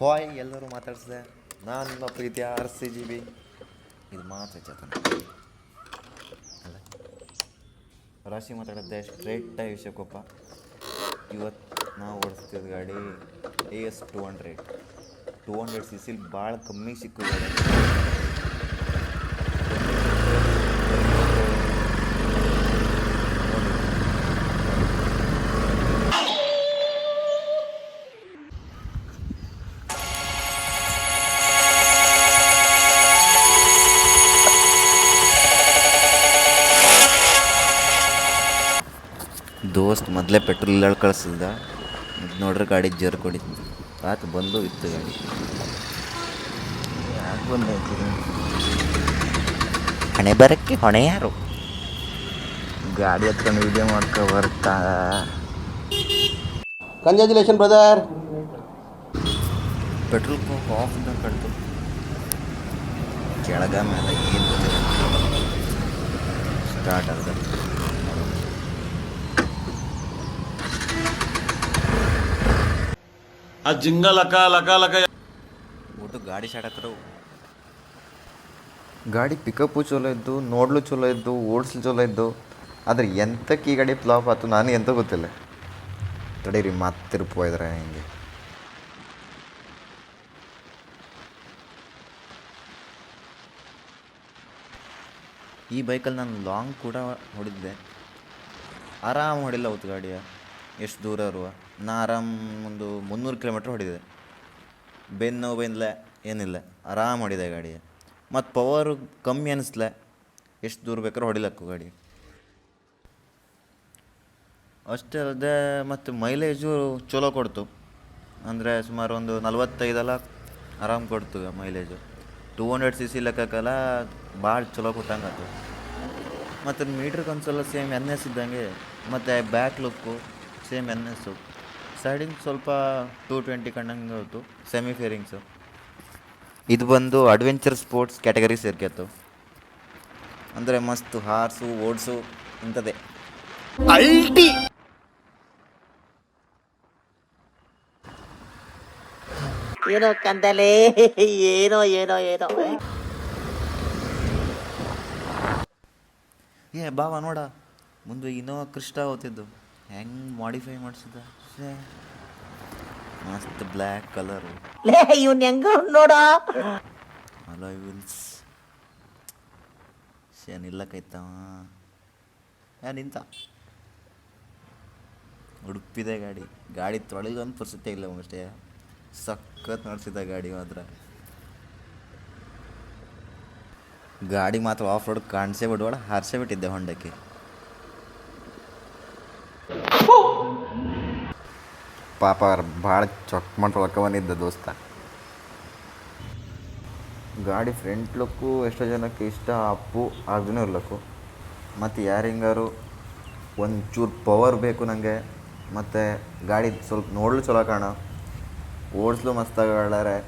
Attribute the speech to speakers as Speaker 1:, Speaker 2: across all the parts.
Speaker 1: Hi ಎಲ್ಲರೂ ಮಾತಾಡ್ಸಿದೆ. ನಾನು ನಿಮ್ಮ ಪ್ರೀತಿಯ ಆರ್ ಸಿ ಜಿ ಬಿ ಇದು ಮಾತ್ರ ಚೇತನ. ಅಲ್ಲ? ರಾಶಿ ಮಾತಾಡೋದೆ ಸ್ಟ್ರೈಟಾಗಿ ವಿಷಯಕ್ಕೊಪ್ಪ ಇವತ್ತು ನಾವು ಓಡಿಸ್ತಿದ್ದ ಗಾಡಿ A S two hundred two hundred C ಸಿಲಿ ಭಾಳ ಕಮ್ಮಿ ಸಿಕ್ಕು ಗಾಡಿ ದೋಸ್ತ್ ಮೊದಲೇ ಪೆಟ್ರೋಲ್ ಇಲ್ಲ ಕಳ್ಸಿದ ನೋಡ್ರಿ ನೋಡ್ರೆ ಗಾಡಿ ಜರ್ ಕೊಡಿ ಆತು ಬಂದು ಇತ್ತು ಗಾಡಿ. ಯಾಕೆ ಬಂದಾಯ್ತು ಹಣೆ ಬರಕ್ಕೆ ಹೊಣೆ ಯಾರು? ಗಾಡಿ ಹತ್ಕೊಂಡು ವಿಡಿಯೋ ಮಾಡ್ಕೊ ಬರ್ತಾ.
Speaker 2: Congratulation brother
Speaker 1: petrol pump off ಅಂತ ಕಡ್ತು ಕೆಳಗ ಮೇಲೆ ಏನು ಸ್ಟಾರ್ಟ್ ಆದ
Speaker 3: ಆ ಜಿಂಗ ಲಕ ಲಕ ಲಕ.
Speaker 1: ಒಟ್ಟು ಗಾಡಿ ಸ್ಟಾರ್ಟ್ ಆಗ್ತಾರ ಗಾಡಿ ಪಿಕಪ್ಪು ಚಲೋ ಇದ್ದು ನೋಡ್ಲು ಚಲೋ ಇದ್ದು ಓಡಿಸ್ಲು ಚಲೋ ಇದ್ದು ಆದ್ರೆ ಎಂತಕ್ಕೆ ಈ ಗಾಡಿ ಫ್ಲಾಪ್ ಆಯ್ತು ನಾನು ಎಂತ ಗೊತ್ತಿಲ್ಲ. ತಡೀರಿ ಮತ್ತೆ ಇದ್ರೆ ಹಿಂಗೆ. ಈ ಬೈಕಲ್ಲಿ ನಾನು ಲಾಂಗ್ ಕೂಡ ಹೊಡಿದ್ದೆ. ಆರಾಮ್ ಹೊಡಿಲ್ಲ ಅವತ್ತು ಗಾಡಿಯ. ಎಷ್ಟು ದೂರ ಇರುವ? ನಾ ಆರಾಮ್ ಒಂದು ಮುನ್ನೂರು ಕಿಲೋಮೀಟ್ರ್ ಹೊಡಿದೆ. ಬೆನ್ನು ನೋವು ಏನಿಲ್ಲ. ಏನಿಲ್ಲ ಆರಾಮ್ ಹೊಡಿದೆ ಗಾಡಿ. ಮತ್ತು ಪವರು ಕಮ್ಮಿ ಅನಿಸ್ಲ. ಎಷ್ಟು ದೂರ ಬೇಕಾದ್ರೂ ಹೊಡಿಲಕ್ಕು ಗಾಡಿ. ಅಷ್ಟೇ ಅಲ್ಲದೆ ಮತ್ತು ಮೈಲೇಜು ಚಲೋ ಕೊಡ್ತು. ಅಂದರೆ ಸುಮಾರು ಒಂದು ನಲ್ವತ್ತೈದೆಲ್ಲ ಆರಾಮ್ ಕೊಡ್ತು mileage two hundred C C ಲೆಕ್ಕಕ್ಕೆಲ್ಲ ಭಾಳ ಚಲೋ ಕೊಟ್ಟಂಗೆ ಮತ್ತು ಮೀಟ್ರ್ ಸಲ ಸೇಮ್ ಎನ್ ಎಸ್ ಇದ್ದಂಗೆ, ಮತ್ತು back look same N S siding ಸ್ವಲ್ಪ ಟೂ ಟ್ವೆಂಟಿ ಕಂಡಂಗೆ ಹೋಯ್ತು. ಸೆಮಿ ಫೇರಿಂಗ್ಸು ಇದು ಬಂದು ಅಡ್ವೆಂಚರ್ ಸ್ಪೋರ್ಟ್ಸ್ ಕ್ಯಾಟಗರಿ ಸೇರ್ಕೆತ್ತು ಅಂದರೆ ಮಸ್ತ್ ಹಾರ್ಸು ಓಡ್ಸು ಇಂಥದ್ದೇ.
Speaker 4: ಏನೋ ಕಂದಲೇ ಏನೋ ಏನೋ ಏನೋ.
Speaker 1: ಏ ಬಾವ ನೋಡ. ಮುಂದೆ ಇನ್ನೋವಾ ಕೃಷ್ಣ ಹೋಗ್ತಿದ್ದು ಹೆಂಗೆ ಮಾಡಿಫೈ ಮಾಡಿಸಿದ. ಮಸ್ತ್ ಬ್ಲ್ಯಾಕ್ ಕಲರ್
Speaker 4: ಲೇ ಹೆಂಗೆ ನೋಡ.
Speaker 1: ಅಲಾಯ್ ವಿಲ್ಸ್ ಯಾ ನಿಂತ. ಉಡುಪಿದೆ ಗಾಡಿ. ಗಾಡಿ ತೊಳೆಗೊಂದು ಪರಿಸ್ಥಿತಿ ಇಲ್ಲ ಅಷ್ಟೇ. ಸಖತ್ ನಡೆಸಿದ ಗಾಡಿ ಮಾತ್ರ. ಗಾಡಿ ಮಾತ್ರ ಆಫ್ ರೋಡ್ ಕಾಣಿಸೇ ಬಿಡುವ ಹಾರಿಸೇ ಬಿಟ್ಟಿದ್ದೆ ಹೊಂಡಕ್ಕೆ ಪಾಪ ಭಾಳ ಚೊಕ್ಕ ಮಾಡಿ ಬಂದಿದ್ದ ದೋಸ್ತ. ಗಾಡಿ ಫ್ರಂಟ್ ಲುಕ್ಕು ಎಷ್ಟೋ ಜನಕ್ಕೆ ಇಷ್ಟ, ಅಪ್ಪು ಅದನ್ನೂ ಇರ್ಲಕ್ಕು. ಮತ್ತು ಯಾರಿಂಗಾರು ಒಂಚೂರು ಪವರ್ ಬೇಕು ನನಗೆ ಮತ್ತು ಗಾಡಿ ಸ್ವಲ್ಪ ನೋಡಲು ಚಲೋ ಕಾಣ. ಓಡಿಸ್ಲು ಮಸ್ತಾಗಾಡಾರೆ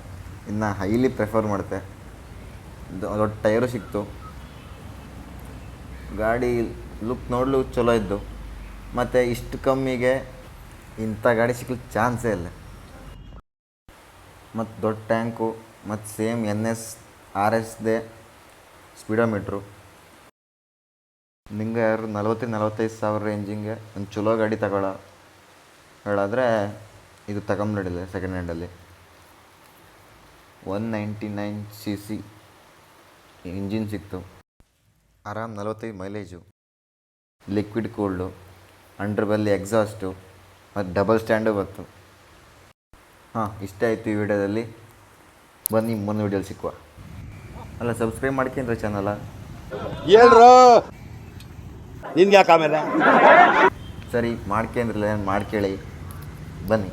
Speaker 1: ಇನ್ನು ಹೈಲಿ ಪ್ರಿಫರ್ ಮಾಡ್ತೆ. ದ- ದೊಡ್ಡ ಟೈರು ಸಿಕ್ತು. ಗಾಡಿ ಲುಕ್ ನೋಡಲು ಚಲೋ ಇದ್ದು. ಮತ್ತು ಇಷ್ಟು ಕಮ್ಮಿಗೆ ಇಂಥ ಗಾಡಿ ಸಿಗ್ಲಿಕ್ಕೆ ಚಾನ್ಸೇ ಇಲ್ಲ. ಮತ್ತು ದೊಡ್ಡ ಟ್ಯಾಂಕು, ಮತ್ತು ಸೇಮ್ ಎನ್ ಎಸ್, ಆರ್ ಎಸ್ದೇ ಸ್ಪೀಡೋಮೀಟ್ರು. ನಿಂಗೆ ಯಾರು ನಲ್ವತ್ತರಿಂದ ನಲ್ವತ್ತೈದು ಸಾವಿರ ರೇಂಜಿಂಗೆ ಒಂದು ಚಲೋ ಗಾಡಿ ತಗೊಳ್ಳೋ ಹೇಳಾದರೆ ಇದು ತಗೊಂಬಿಡಿಲ್ಲ second ಹ್ಯಾಂಡಲ್ಲಿ one ninety nine C C engine ಸಿಕ್ತು. ಆರಾಮ್ ನಲವತ್ತೈದು mileage. Liquid cooled, under exhaust ಮತ್ತು ಡಬಲ್ ಸ್ಟ್ಯಾಂಡು ಬಂತು ಹಾಂ ಇಷ್ಟ ಆಯಿತು ಈ ವಿಡಿಯೋದಲ್ಲಿ. ಬನ್ನಿ ಮುಂದೆ ವಿಡಿಯೋಲಿ ಸಿಕ್ಕುವ. ಅಲ್ಲ ಸಬ್ಸ್ಕ್ರೈಬ್ ಮಾಡ್ಕೊಂಡ್ರೆ ಚಾನಲ
Speaker 2: ಹೇಳ್ರು! ನಿನ್ಗೆ ಯಾಕೆ ಆಮೇಲೆ
Speaker 1: ಸರಿ ಮಾಡ್ಕೊಂಡ್ರಲ್ಲ ಮಾಡ್ಕೇಳಿ. ಬನ್ನಿ.